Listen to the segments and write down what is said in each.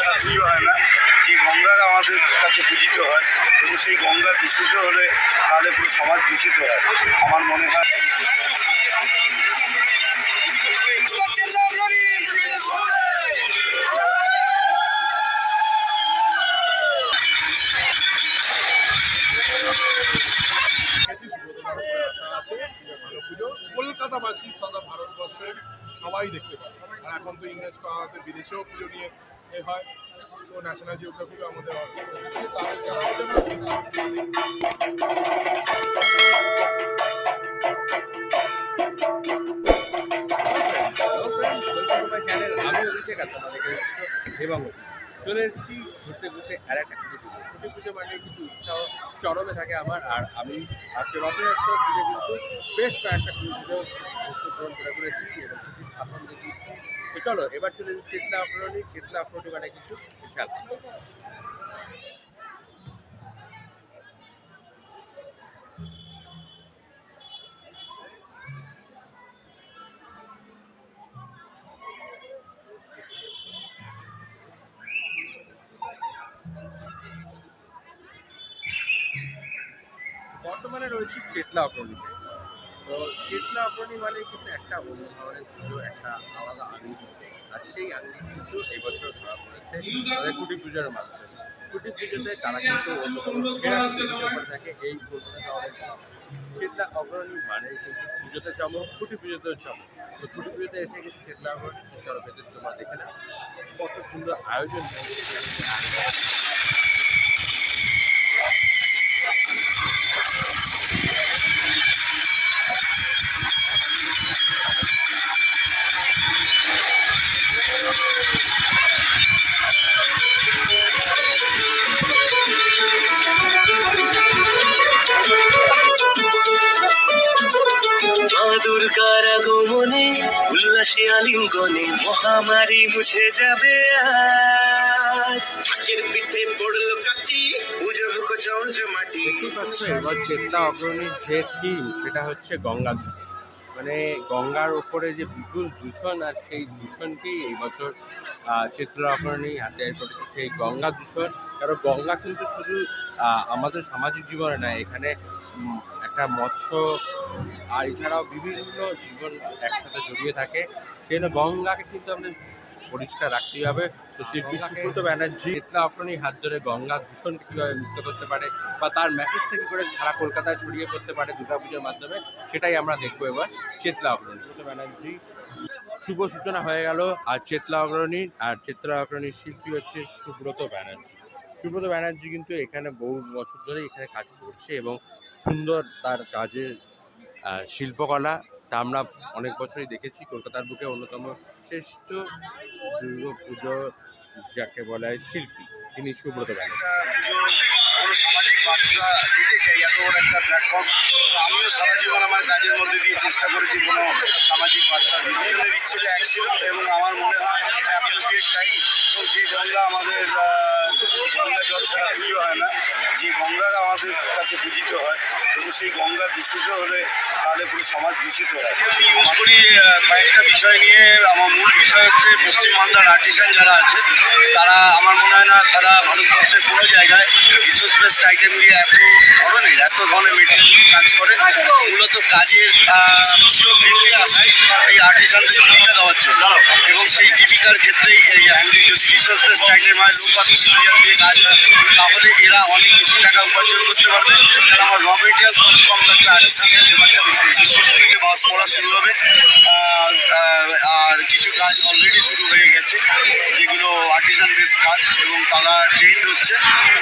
ছাড়া পুজো হয় না যে গঙ্গা আমাদের কাছে পূজিত হয় এবং সেই গঙ্গা দূষিত হলে তাহলে পুরো সমাজ দূষিত হয় আমার মনে হয় কলকাতাবাসী তথা ভারতবর্ষের সবাই দেখতে পাবে। আর এখন তো ইউনেস্কো আমাদের বিদেশেও পুজো নিয়ে হয়। ন্যাশনাল জিওগ্রাফিও আমাদের চ্যানেল এবং চলে এসেছি ঘুরতে ঘুরতে আর একটা খুঁটি পুজো খুঁটি পুজো মানে কিন্তু উৎসাহ চরমে থাকে আমার। আর আমি আজকে রথযাত্রার দিনে কিন্তু বেশ কয়েকটা খুঁটি পুজো অংশগ্রহণ করে করেছি এবং খুঁটি স্থাপন দেখিয়েছি তো চলো, এবার চলে যাচ্ছি চেতনা অগ্রণী চেতনা অগ্রণী মানে কিন্তু বিশাল। বর্তমানে রয়েছে চেতলা অগ্রণীতে তো চেতলা অগ্রণী মানে কিন্তু একটা অন্য ধরনের পুজো, একটা আলাদা আনন্দ আর সেই আনন্দ কিন্তু এই বছর ধরা পড়েছে আমাদের কুটি পুজোর মাধ্যমে। কুটি পুজোতে তারা কিন্তু থাকে, এই চেতলা অগ্রণী মানে কিন্তু পুজোতে চমক কুটি পুজোতেও চমক। তো কুটি পুজোতে এসে গেছে চেতলা অগ্রণী, চলো তোমরা দেখে না কত সুন্দর আয়োজন হয়েছে। দুর্গার আগমনে উল্লাসে আলিঙ্গনে মহামারী মুছে যাবে আজ। এর পিঠে পড়ল কাটি পুজো হোক জমজমাটি। এবার চেতনা অগ্রণীর যে থিম সেটা হচ্ছে গঙ্গা মানে গঙ্গার ওপরে যে বিপুল দূষণ আর সেই দূষণকেই এই বছর চিত্রকরণী হাতে করেছে সেই গঙ্গা দূষণ। কারণ গঙ্গা কিন্তু শুধু আমাদের সামাজিক জীবনে না এখানে একটা মৎস্য, আর এছাড়াও বিভিন্ন জীবন একসাথে জড়িয়ে থাকে। সেই জন্য গঙ্গাকে কিন্তু আমাদের পরিষ্কার রাখতেই হবে। তো শিল্পী সুব্রত ব্যানার্জি চেতনা অগ্রণী হাত ধরে গঙ্গা দূষণকে কীভাবে মুক্ত করতে পারে বা তার মেসেজটা কী করে সারা কলকাতায় ছড়িয়ে করতে পারে দুর্গাপুজোর মাধ্যমে, সেটাই আমরা দেখব এবার। চেতলা অগ্রণী। সুব্রত ব্যানার্জি। শুভ সূচনা হয়ে গেল। আর চেতলা অগ্রণী, আর চেতলা অগ্রণীর শিল্পী হচ্ছে সুব্রত ব্যানার্জি। সুব্রত ব্যানার্জি কিন্তু এখানে বহু বছর ধরে এখানে কাজ করছে এবং সুন্দর তার কাজের শিল্পকলা, তা আমরা অনেক বছরই দেখেছি। কলকাতার বুকে অন্যতম শ্রেষ্ঠ দুর্গা পুজো যাকে বলা হয় শিল্পী, তিনি সুব্রত আমিও চেষ্টা করেছি এবং আমার মনে হয় যে গঙ্গা আমাদের গঙ্গা হয় না, যে আমাদের কাছে পূজিত হয় এবং সেই গঙ্গা দূষিত হলে তাহলে পুরো সমাজ দূষিত হয় আমি ইউজ করি কয়েকটা বিষয় নিয়ে। আমার মূল বিষয় হচ্ছে পশ্চিমবাংলার আর্টিসান যারা আছে, তারা আমার মনে হয় না সারা ভারতবর্ষের কোনো জায়গায় রিসোর্স বেসড আইটেম দিয়ে এত ধরনের এত ধরনের মেটেরিয়াল কাজ করে। মূলত কাজের মেনলি আসে এই আর্টিসানদের জীবিকা দেওয়ার জন্য। এবং সেই জীবিকার ক্ষেত্রেই এই রিসোর্স বেসড আইটেম হয় লো কাজ হয়, তাহলে এরা অনেক বেশি টাকা উপার্জন করতে পারবে। আমার র মেটেরিয়াল কম লাগবে থেকে বাস পড়া শুরু হবে আর, আর কিছু কাজ অলরেডি শুরু হয়ে গেছে। যেগুলো আর্টিসান বেস কাজ এবং তারা ট্রেন্ড হচ্ছে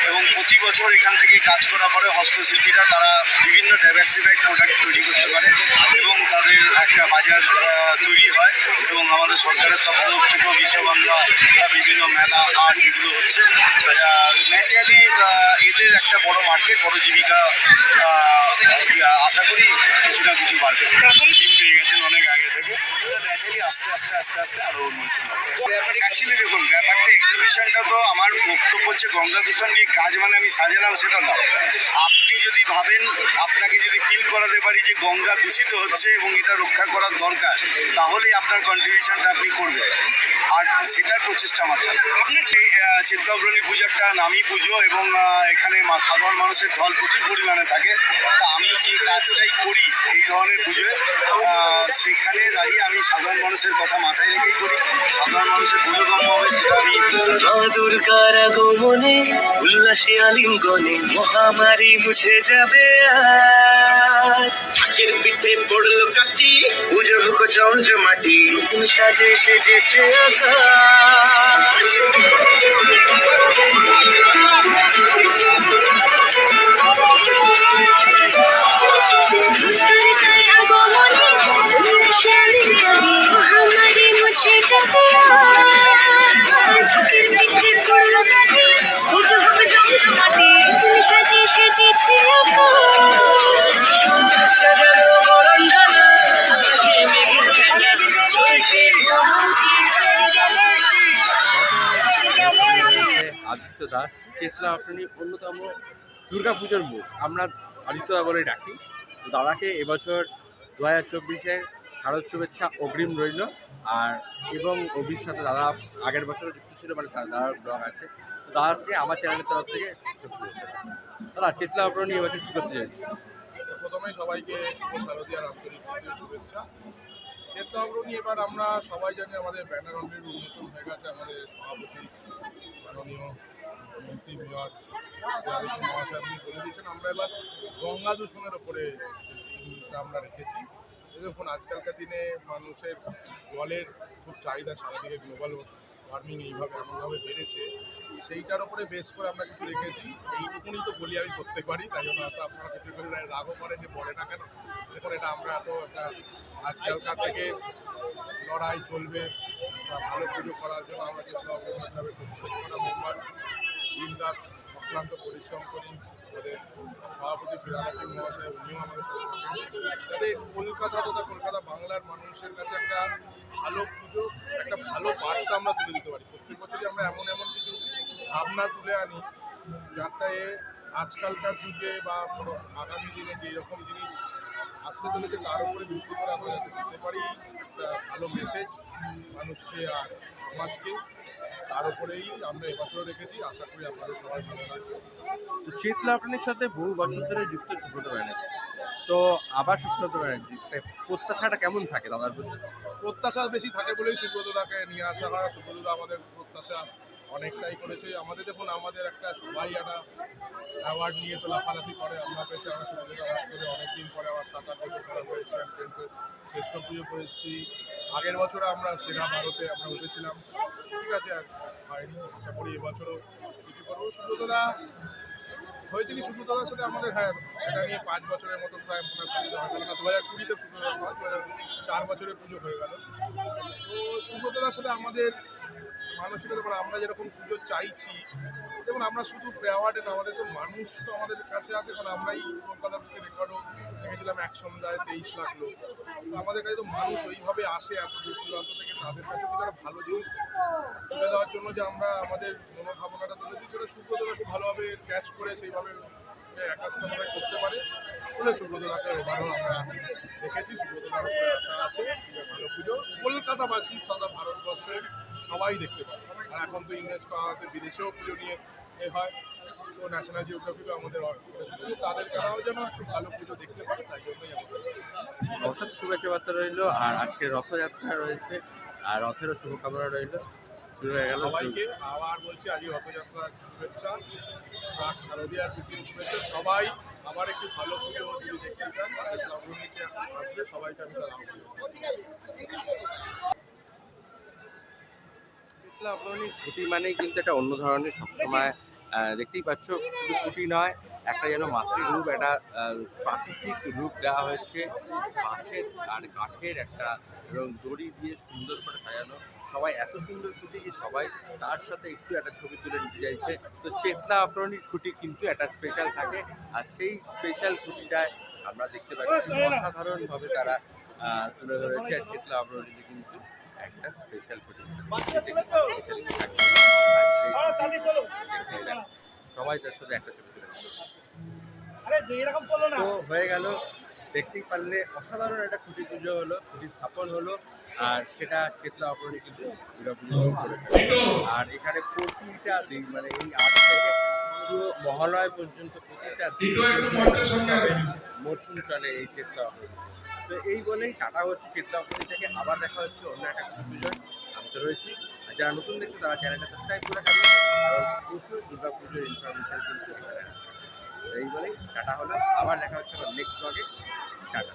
এবং প্রতি বছর এখান থেকে কাজ করার পরে হস্তশিল্পীরা তারা বিভিন্ন ডাইভার্সিফাইড প্রোডাক্ট তৈরি করতে পারে এবং তাদের একটা বাজার তৈরি হয় এবং আমাদের সরকারের তরফ থেকেও বিশ্ববাংলা বিভিন্ন মেলা আর্ট এগুলো হচ্ছে। ন্যাচারালি একটা বড় মার্কেট বড় জীবিকা আশা করি কিছু না কিছু বাড়বে। টিম পেয়ে গেছেন অনেক আগে থেকে। ন্যাচারালি আস্তে আস্তে আস্তে আস্তে আরও উন্নতি অ্যাকচুয়ালি দেখুন ব্যাপারটা এক্সিবিশনটা তো আমার বক্তব্য হচ্ছে গঙ্গা দূষণ নিয়ে কাজ মানে আমি সাজালাম সেটা না। আপনি যদি ভাবেন আপনাকে যদি ফিল করাতে পারি যে গঙ্গা দূষিত হচ্ছে এবং এটা রক্ষা করার দরকার তাহলেই আপনার কন্ট্রিবিউশনটা আপনি করবেন। আর সেটার প্রচেষ্টা আমার থাকবে। চিত্রাগ্রণী পূজাটা নামী পুজো এবং এখানে সাধারণ মানুষের ঢল প্রচুর পরিমাণে থাকে। তা আমি যে কাজটাই করি এই ধরনের পুজোয় সেখানে দাঁড়িয়ে আমি সাধারণ মানুষের কথা মাথায় রেখেই করি। সাধারণ মানুষের বোধগম্য হবে সেটা আমি দুর্গার আগমনে উল্লাসে আলিঙ্গনে মহামারী মুছে যাবে আজ। ঢাকের পিঠে পড়ল কাটি পুজো হোক জমজমাটি নতুন সাজে সেজেছে আকাশ। দাস, চেতলা অগ্রণী অন্যতম দুর্গাপুজোর মুখ। আমরা আদিত্য বলে ডাকি। দাদাকে এবছর দু হাজার চব্বিশে শারদ শুভেচ্ছা অগ্রিম রইল। আর এবং অভির সাথে দাদা আগের বছর যুক্ত ছিল মানে দাদার ব্লগ আছে। তো দাদাকে আমার চ্যানেলের তরফ থেকে দাদা, চেতলা অগ্রণী এবছর কী করতে চাইছি? তো প্রথমেই সবাইকে শুভ শারদীয়ার আন্তরিক শুভেচ্ছা। চেতলা অগ্রণী, এবার আমরা সবাই জানি আমাদের ব্যানার অলরেডি উন্মোচন হয়ে গেছে আমাদের সভাপতি। মহাশয় বলে দিয়েছেন, আমরা এবার গঙ্গা দূষণের ওপরে আমরা রেখেছি। দেখুন, আজকালকার দিনে মানুষের জলের খুব চাহিদা সারাদিকে গ্লোবাল ওয়ার্মিং এইভাবে এমনভাবে বেড়েছে। সেইটার উপরে বেস করে আমরা কিছু রেখেছি। এইটুকুনি তো বলি আমি করতে পারি তাই জন্য হয়তো আপনারা কিছু করে রাগও করে যে বলে না কেন? দেখুন, এটা আমরা এত একটা আজকালকার থেকে লড়াই চলবে ভালো পুজো করার জন্য আমরা চেষ্টা করব মেম্বার দিন অক্লান্ত পরিশ্রম করি সভাপতি ফিরালাকি মহাশয়, উনিও আমাদের। যাতে কলকাতা তথা কলকাতা বাংলার মানুষের কাছে একটা ভালো পুজো, একটা ভালো বার্তা আমরা তুলে দিতে পারি প্রত্যেক বছরই আমরা এমন এমন কিছু ভাবনা তুলে আনি, যাতে আজকালকার যুগে বা আগামী দিনে যে এরকম জিনিস আসতে চলেছে তার উপরে ভিত্তি করে আমরা যাতে দিতে পারি একটা ভালো মেসেজ মানুষকে আর সমাজকে তার উপরেই আমরা এবছরও রেখেছি। আশা করি আপনাদের সবাই ভালো লাগবে তো চেতলা অগ্রণীর সাথে বহু বছর ধরে যুক্ত সুব্রত ব্যানার্জি। তো আবার সুব্রত ব্যানার্জি প্রত্যাশাটা কেমন থাকে দাদার প্রতি? প্রত্যাশা বেশি থাকে বলেই সুব্রতদাকে নিয়ে আসা হয়। সুব্রতদা আমাদের প্রত্যাশা অনেকটাই করেছে। আমাদের দেখুন আমাদের একটা সবাই একটা অ্যাওয়ার্ড নিয়ে তো লাফালাফি করে, আমরা পেয়েছি আমরা হাত করে অনেকদিন পরে আবার সাত আট বছর পরে আমরা শ্রেষ্ঠ পুজো করেছি আগের বছরে আমরা সেরা ভারতে আমরা উঠেছিলাম। ঠিক আছে, আর হয়নি, আশা করি এবছরও কিছু করব। সুব্রতদা, হয়েছে কি সুব্রতদার সাথে আমাদের? হ্যাঁ এটা নিয়ে পাঁচ বছরের মতো প্রায় মনে পুজো হয়ে গেল না দু হাজার কুড়িতে দু চার বছরের পুজো হয়ে গেল। তো সুব্রতদার সাথে আমাদের মানসিকতা মানে আমরা যেরকম পুজো চাইছি, দেখুন, আমরা শুধু অ্যাওয়ার্ডে না, আমাদের তো মানুষ তো আমাদের কাছে আছে কারণ আমরাই কলকাতা থেকে রেকর্ডও দেখেছিলাম এক সন্ধ্যায় তেইশ লাখ লোক। আমাদের কাছে তো মানুষ ওইভাবে আসে এত দূর দূরান্ত থেকে, তাদের কাছে তো তারা ভালো জিনিস তুলে দেওয়ার জন্য যে আমরা আমাদের মনোভাবনাটা তুলে দিচ্ছি। সেটা সুব্রতরা খুব ভালোভাবে ক্যাচ করে সেইভাবে একাস্তভাবে করতে পারে। বলে সুব্রতদাকে এবারও আমরা দেখেছি সুব্রতদার উপরে আশা আছে যে ভালো পুজো। কলকাতাবাসী তথা ভারতবর্ষের সবাই দেখতে পারে আর এখন তো ইউনেস্কো আমাদের বিদেশেও পুজো নিয়ে এ হয়। তো ন্যাশনাল জিওগ্রাফিও আমাদের তাদের তারাও যেন একটু ভালো পুজো দেখতে পারে তাই জন্যই অসৎ শুভেচ্ছা বার্তা রইল, আর আজকে রথযাত্রা রয়েছে, আর রথেরও শুভকামনা রইল। শুরু হয়ে গেল। সবাইকে আবার বলছি আজকে রথযাত্রার শুভেচ্ছা। শারদীয়ার সবাই আবার একটু ভালো পুজো যদি দেখতে চান তাহলে অগ্রণীতে আসবে সবাইকে আমি তার আহ্বান জানাই। চেতলা মানেই কিন্তু একটা অন্য ধরনের সবসময় দেখতেই পাচ্ছ শুধু কুটি নয় একটা যেন মাতৃরূপ একটা প্রাকৃতিক রূপ দেওয়া হয়েছে। বাঁশের আর কাঠের একটা এবং দড়ি দিয়ে সুন্দর করে সাজানো। সবাই এত সুন্দর খুঁটি যে সবাই তার সাথে একটু একটা ছবি তুলে নিতে চাইছে। তো চেতনা অগ্রণীর খুঁটি কিন্তু একটা স্পেশাল থাকে। আর সেই স্পেশাল খুঁটিটায় আমরা দেখতে পাচ্ছি অসাধারণভাবে তারা তুলে ধরেছে। আর চেতনা অগ্রণীতে কিন্তু একটা স্পেশাল খুঁটি সবাই তার সাথে একটা ছবি তুলে তো হয়ে গেল দেখতেই পারলে অসাধারণ একটা খুঁটি পুজো হলো খুঁটি স্থাপন হলো আর সেটা চেতলা অপরণী কিন্তু দুর্গা পুজো করে আর এখানে প্রতিটা দিন মানে এই আট থেকে পুরো মহালয় পর্যন্ত প্রতিটা দিন মরশুম চলে এই চেতলা অপরণী। তো এই বলেই টাটা হচ্ছে চেতলা অপরণী থেকে আবার দেখা হচ্ছে অন্য একটা খুঁটি পুজোয় রয়েছি। আর যারা নতুন দেখছে, তারা চ্যানেলটা সাবস্ক্রাইব করে থাকবে কারণ প্রচুর দুর্গা পুজোর ইনফরমেশন কিন্তু এই বলেই টাটা হলো। আবার দেখা হচ্ছে নেক্সট ব্লগে টাটা।